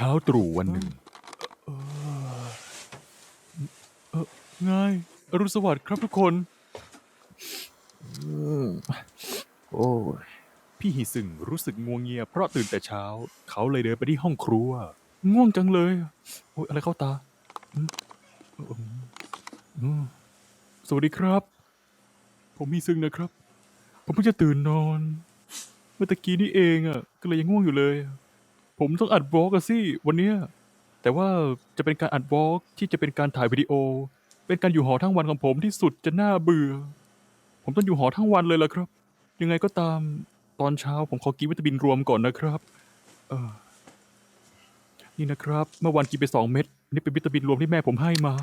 เช้าตรู่วันหนึ่งเออเออไงอรุณสวัสดิ์ครับทุกคน โอ้ยพี่ฮิซึงรู้สึกงวงเงียเพราะตื่นแต่เช้า เขาเลยเดินไปที่ห้องครัว ง่วงจังเลย โอ้ยอะไรเข้าตาอืมอืมสวัสดีครับ ผมฮิซึงนะครับ ผมเพิ่งจะตื่นนอน เมื่อตะกี้นี่เองอะก็เลยยังง่วงอยู่เลย ผมต้องอัดบล็อกอะสิวันเนี้ยแต่ว่าจะเป็นการอัดบล็อกที่จะเป็นการถ่ายวิดีโอ เป็นการอยู่หอทั้งวันของผมที่สุดจะน่าเบื่อ ผมต้องอยู่หอทั้งวันเลยล่ะครับ ยังไงก็ตามตอนเช้าผมขอกินวิตามินรวมก่อนนะครับเออนี่นะครับ เมื่อวันกินไปสองเม็ดนี่เป็นวิตามินรวมที่แม่ผมให้มา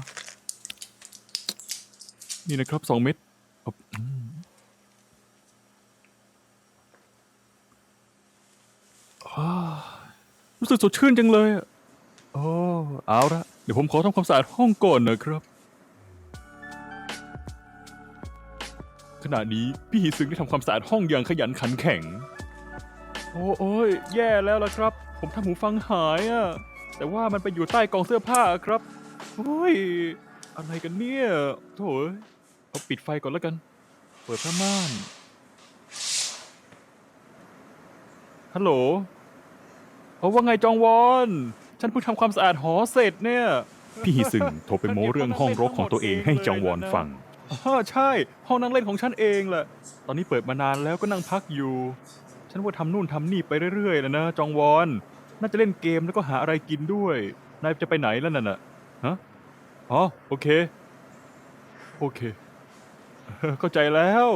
นี่นะครับสองเม็ดอาอืมอ้า รู้สึกสดชื่นจังเลยอะโอ้เอาละเดี๋ยวผมขอทำความสะอาดห้องก่อนนะครับ ขณะนี้พี่ฮีซึงได้ทำความสะอาดห้องอย่างขยันขันแข็ง โอ้โอ้ยแย่แล้วล่ะครับ ผมทำหูฟังหายอะ่ะแต่ว่ามันไปอยู่ใต้กองเสื้อผ้าครับโอ้ยอะไรกันเนี่ยโถ่เอ้ยเอาปิดไฟก่อนแล้วกัน เปิดผ้าม่านฮัลโหล เอาว่าไงจองวอน ฉันเพิ่งทำความสะอาดหอเสร็จเนี่ยพี่ฮีซึงโทรไปโม้เรื่องห้องรกของตัวเองให้จองวอนฟังอ๋อใช่ ห้องนั่งเล่นของฉันเองแหละ ตอนนี้เปิดมานานแล้วก็นั่งพักอยู่ ฉันว่าทำนู่นทำนี่ไปเรื่อยๆแล้วนะจองวอน น่าจะเล่นเกมแล้วก็หาอะไรกินด้วย นายจะไปไหนแล้วนั่นน่ะ ฮะ อ๋อโอเค โอเค เข้าใจแล้ว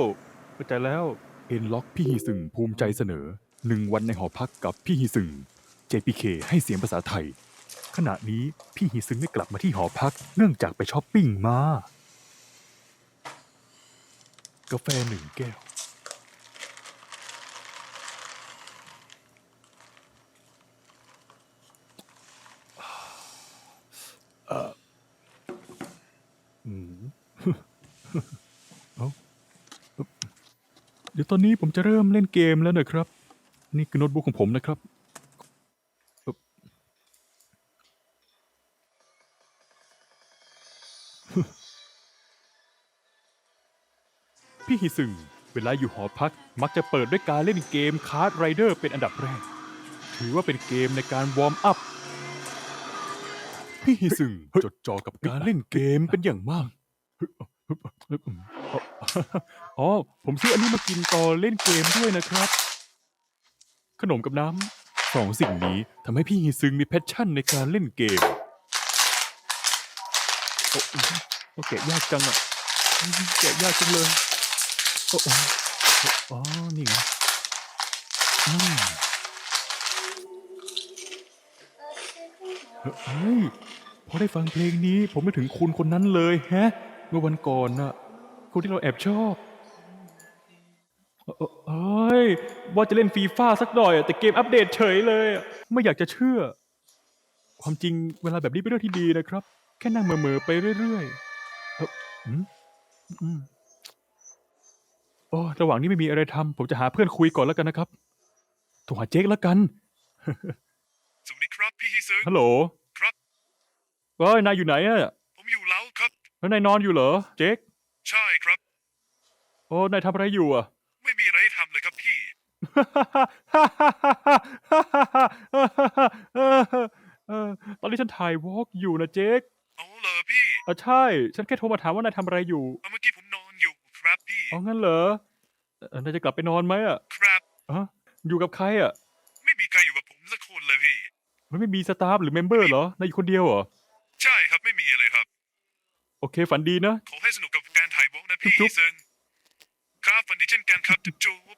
เข้าใจแล้ว เอ็นล็อกพี่ฮีซึงภูมิใจเสนอหนึ่งวันในหอพักกับพี่ฮีซึง JPK ให้เสียงภาษาไทย ขณะนี้พี่ฮีซึงได้กลับมาที่หอพักเนื่องจากไปช้อปปิ้งมา กาแฟหนึ่งแก้ว เอ่ออืมเอ้าเดี๋ยวตอนนี้ผมจะเริ่มเล่นเกมแล้วนะครับ นี่คือโน้ตบุ๊กของผมนะครับ พี่ฮิซึง เวลาอยู่หอพักมักจะเปิดด้วยการเล่นเกมคาร์ดไรเดอร์เป็นอันดับแรก ถือว่าเป็นเกมในการวอร์มอัพ พี่ฮิซึงจดจ่อกับการเล่นเกมเป็นอย่างมาก อ๋อ ผมซื้ออันนี้มากินตอนเล่นเกมด้วยนะครับ ขนมกับน้ำสองสิ่งนี้ทำให้พี่ฮิซึงมีแพชชั่นในการเล่นเกมโอ้โอ้แกะยากจังอะแกะยากจังเลย โอ้โอ้อ๋อ นี่ไงอืมเฮ้ยพอได้ฟังเพลงนี้ ผมนึกถึงคุณคนนั้นเลยแฮะ เมื่อวันก่อนน่ะ คนที่เราแอบชอบเอ่อเอ้ยว่าจะเล่นฟีฟ่าสักหน่อยอะแต่เกมอัปเดตเฉยเลยอะไม่อยากจะเชื่อ ความจริงเวลาแบบนี้เป็นเรื่องที่ดีนะครับ แค่นั่งเหม่อๆไปเรื่อยๆเอ่ออืมอืม โอ้ระหว่างนี้ไม่มีอะไรทำผมจะหาเพื่อนคุยก่อนแล้วกันนะครับโทรหาเจ๊กแล้วกัน สวัสดีครับพี่ฮิซึงฮัลโหล ครับเอ้ยนายอยู่ไหนอะผมอยู่แล้วครับ แล้วนายนอนอยู่เหรอ เจ๊ก ใช่ครับ โอ้นายทำอะไรอยู่อะไม่มีอะไรให้ทำเลยครับพี่เออตอนนี้ฉันถ่ายวอล์กอยู่นะเจ๊กเอาเหรอพี่เออใช่ ฉันแค่โทรมาถามว่านายทำอะไรอยู่ เอาเมื่อกี้ผมนอนอยู่ ครับพี่ เอางั้นเหรอเอ่อนายจะกลับไปนอนไหมอะครับฮะอยู่กับใครอะไม่มีใครอยู่กับผมสักคนเลยพี่ มันไม่มีสตาฟหรือเมมเบอร์เหรอนายอยู่คนเดียวเหรอ ใช่ครับไม่มีเลยครับ โอเค ฝันดีนะ ขอให้สนุกกับการถ่ายวอล์กนะพี่จุ๊ฮิบซึงครับวันนี้เช่นกันครับจุ๊บจุ๊บ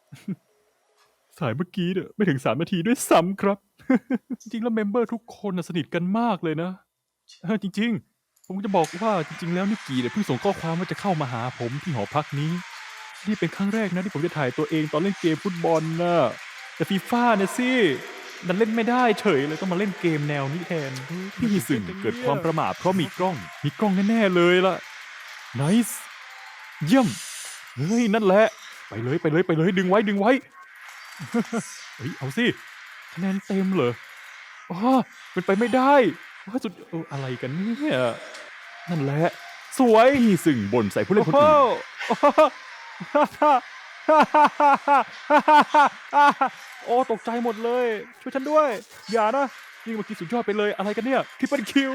สายเมื่อกี้เนี่ยไม่ถึงสามนาทีด้วยซ้ำครับ จริงๆแล้วเมมเบอร์ทุกคนน่ะสนิทกันมากเลยนะเออจริงๆ ผมจะบอกว่าจริงๆ แล้วนิกกี้เนี่ยเพิ่งส่งข้อความว่าจะเข้ามาหาผมที่หอพักนี้ นี่เป็นครั้งแรกนะที่ผมจะถ่ายตัวเองตอนเล่นเกมฟุตบอลนะแต่ฟีฟ่าเนี่ยสิดันเล่นไม่ได้เฉยเลยต้องมาเล่นเกมแนวนี้แทนพี่ฮิสึงเกิดความประมาทเพราะมีกล้อง มีกล้องแน่ๆเลยล่ะ nice เยี่ยมเฮ้ยนั่นแหละ ไปเลยไปเลยไปเลยดึงไว้ดึงไว้เฮ้ยเอาสิคะแนนเต็มเหรออ๋อเป็นไปไม่ได้ว่าสุดออะไรกันเนี่ย นั่นแหละ สวยซึ่งบ่นใส่ผู้เล่นคนอื่น โอ้ตกใจหมดเลย ช่วยฉันด้วย อย่านะนี่เมื่อกี้สุดยอดไปเลยอะไรกันเนี่ยทริปเปิลคิว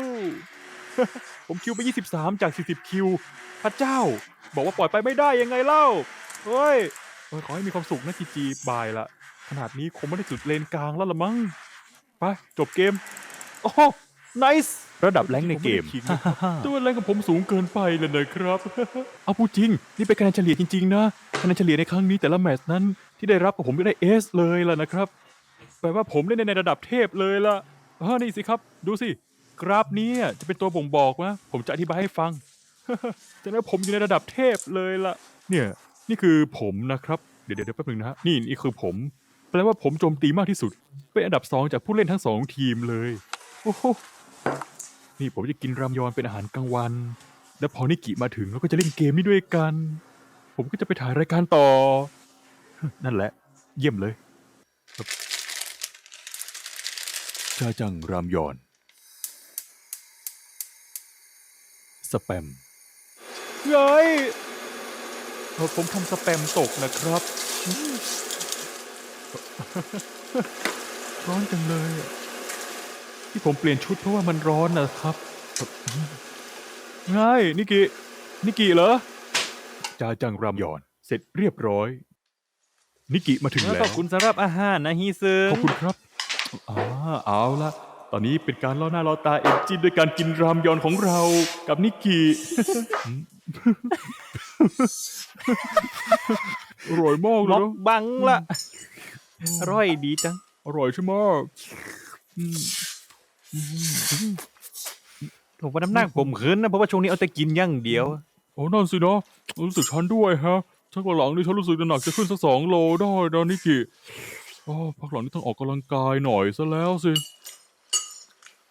ผมคิวไป 23 จาก 40 คิว พระเจ้า บอกว่าปล่อยไปไม่ได้ยังไงเล่า เฮ้ยเออขอให้มีความสุขนะจีจีบายละ ขนาดนี้คงไม่ได้สุดเลนกลางแล้วละมั้ง ไป จบเกม โอ้ไนส์ ระดับแรงค์ในเกม ตัวแรงของผมสูงเกินไปเลยนะครับ เอาพูดจริง นี่เป็นคะแนนเฉลี่ยจริง ๆ นะคะแนนเฉลี่ยในครั้งนี้แต่ละแมตช์นั้น ที่ได้รับกับผมก็ได้เอสเลยล่ะนะครับ แปลว่าผมเล่นในระดับเทพเลยล่ะเออนี่สิครับ ดูสิ กราฟนี้จะเป็นตัวบ่งบอกว่า ผมจะอธิบายให้ฟัง จะนั้นผมอยู่ในระดับเทพเลยล่ะ เนี่ย นี่คือผมนะครับ เดี๋ยวเดี๋ยวแป๊บนึงนะฮะนี่นี่คือผม แปลว่าผมโจมตีมากที่สุด เป็นอันดับสองจากผู้เล่นทั้งสองทีมเลย โอ้โห นี่ผมจะกินรามยอนเป็นอาหารกลางวัน แล้วพอนิกิมาถึงเราก็จะเล่นเกมนี้ด้วยกัน ผมก็จะไปถ่ายรายการต่อ นั่นแหละ เยี่ยมเลยครับจาจังรามยอน สแปมเฮ้ยผมทำสแปมตกนะครับ ร้อนจังเลยอะ ที่ผมเปลี่ยนชุดเพราะว่ามันร้อนนะครับง่ายนิกินิกิเหรอจาจังรามยอน เสร็จเรียบร้อย นิกิมาถึงแล้ว ขอบคุณสำหรับอาหารนะฮีซึงขอบคุณครับอ่าเอาละตอนนี้เป็นการล่อหน้าล่อตาเอ็นจินด้วยการกินรามยอนของเรา กับนิกิอร่อยมากเลม็ยอกนะบังละอร่อยดีจัง อร่อยใช่ไหมอืม ผมว่าน้ำหนักผมขึ้นนะเพราะว่าช่วงนี้เอาแต่กินอย่างเดียว โอ้นั่นสินะรู้สึกฉันด้วยฮะชักหลังๆนี่ฉันรู้สึกจะหนักจะขึ้นสักสองโลได้นะนิกิอ๋อพักหลังนี่ต้องออกกำลังกายหน่อยซะแล้วสิ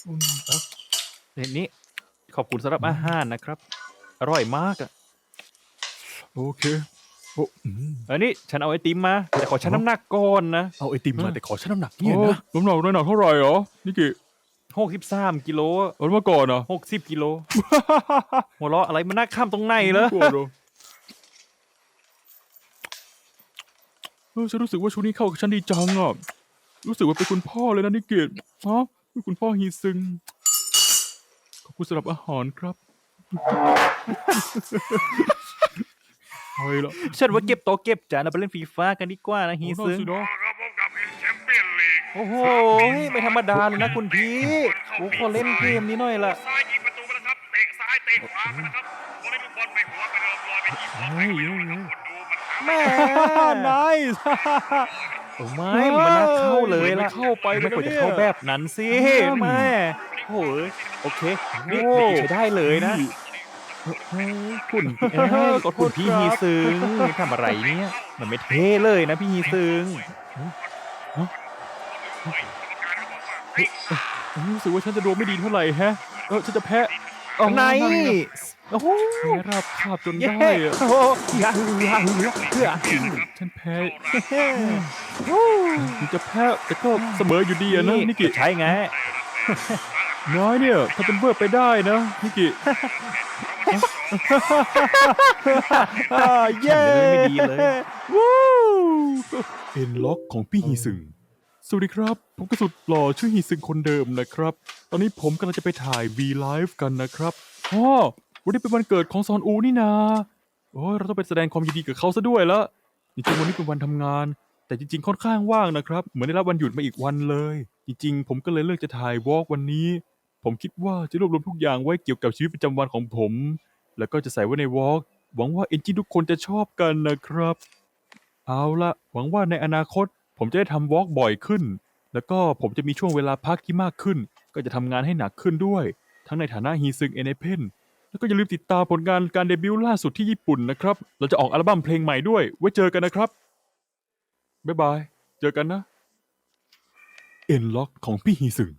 อืมเห็นนี้ขอบคุณสำหรับอาหารนะครับ อร่อยมากอะโอเคโอ้อืมอันนี้ฉันเอาไอติมมาแต่ขอชั่งน้ำหนักก่อนนะ เอาไอติมมาเออแต่ขอชั่งน้ำหนักเนี่ยโอ้นะน้ำหนักน้ำหนักเท่าไหร่เหรอนิกิ หกสิบสามกิโลเอาเมื่อก่อนอะหกสิบกิโล หัวเราะอะไรมันน่าข้ามตรงไหนเหรอก่อนเหรอเออฉันรู้สึกว่าช่วงนี้เข้ากับฉันดีจังอะ รู้สึกว่าเป็นคุณพ่อเลยนะนิกิฮะเป็นคุณพ่อฮีซึง ขอบคุณสำหรับอาหารครับใช่ละฉันว่าเก็บโต๊ะเก็บจานเอาไปเล่นฟีฟ่ากันดีกว่านะฮีโอ้ซึนั่นงสิเนาะ โอ้โหไม่ธรรมดาเลยนะคุณพี่โอ้ขอเล่นเกมนี้หน่อยละซ้ายยิงประตูไปนะครับเตะซ้ายเตะขวาไปนะครับบอลให้ลูกบอลไปหัวไปเดิมลอยไปยิงบอลไปไม่รู้นะครับคนดูมันหาแม่นายโอ้ไม่มันน่าเข้าเลยละไม่เข้าไปเลยไม่นะควรจะเนี่ยเข้าแบบนั้นสิอืมแม่โอ้ยโอเคนี่โอ้นี่ใช้ได้เลยนะคุณเอ้ยขอโทคุณษพี่ครับฮีซึงทำอะไรเนี่ยมันไม่เท่เลยนะพี่ฮีซึง รู้สึกว่าฉันจะดวงไม่ดีเท่าไหร่แฮะ เออฉันจะแพ้อ๋อไหนโอ้โหแพ้ราบคาบจนได้อะโอ้โหอย่าอย่าอย่าอย่าฉันแพ้ถึงจะแพ้แต่ก็เสมออยู่ดีอะนะนิกิใช่ไงน้อยเนี่ยถ้าเป็นเวิร์ไปได้นะนิกิเย้ไม่ดีเลยวู้เอ็นล็อกของพี่ฮีซึง สวัสดีครับ ผมกระสุดหล่อชื่อฮีซึงคนเดิมนะครับ ตอนนี้ผมกำลังจะไปถ่าย V Live กันนะครับอ๋อวันนี้เป็นวันเกิดของซอนอูนี่นาโอ้ยเราต้องไปแสดงความยินดีกับเขาซะด้วยละจริงๆวันนี้เป็นวันทำงาน แต่จริงๆค่อนข้างว่างนะครับ เหมือนได้รับวันหยุดมาอีกวันเลย จริงๆ ผมก็เลยเลือกจะถ่ายวอล์กวันนี้ ผมคิดว่าจะรวบรวมทุกอย่างไว้เกี่ยวกับชีวิตประจำวันของผม แล้วก็จะใส่ไว้ในวอล์กหวังว่าเอนจิทุกคนจะชอบกันนะครับ เอาละหวังว่าในอนาคต ผมจะได้ทำวอล์กบ่อยขึ้น แล้วก็ผมจะมีช่วงเวลาพักที่มากขึ้น ก็จะทำงานให้หนักขึ้นด้วย ทั้งในฐานะฮีซึงเอเนเพนแล้วก็อย่าลืมติดตามผลงานการเดบิวต์ล่าสุดที่ญี่ปุ่นนะครับ เราจะออกอัลบั้มเพลงใหม่ด้วย ไว้เจอกันนะครับ บ๊ายบาย เจอกันนะ เอ็นล็อกของพี่ฮีซึง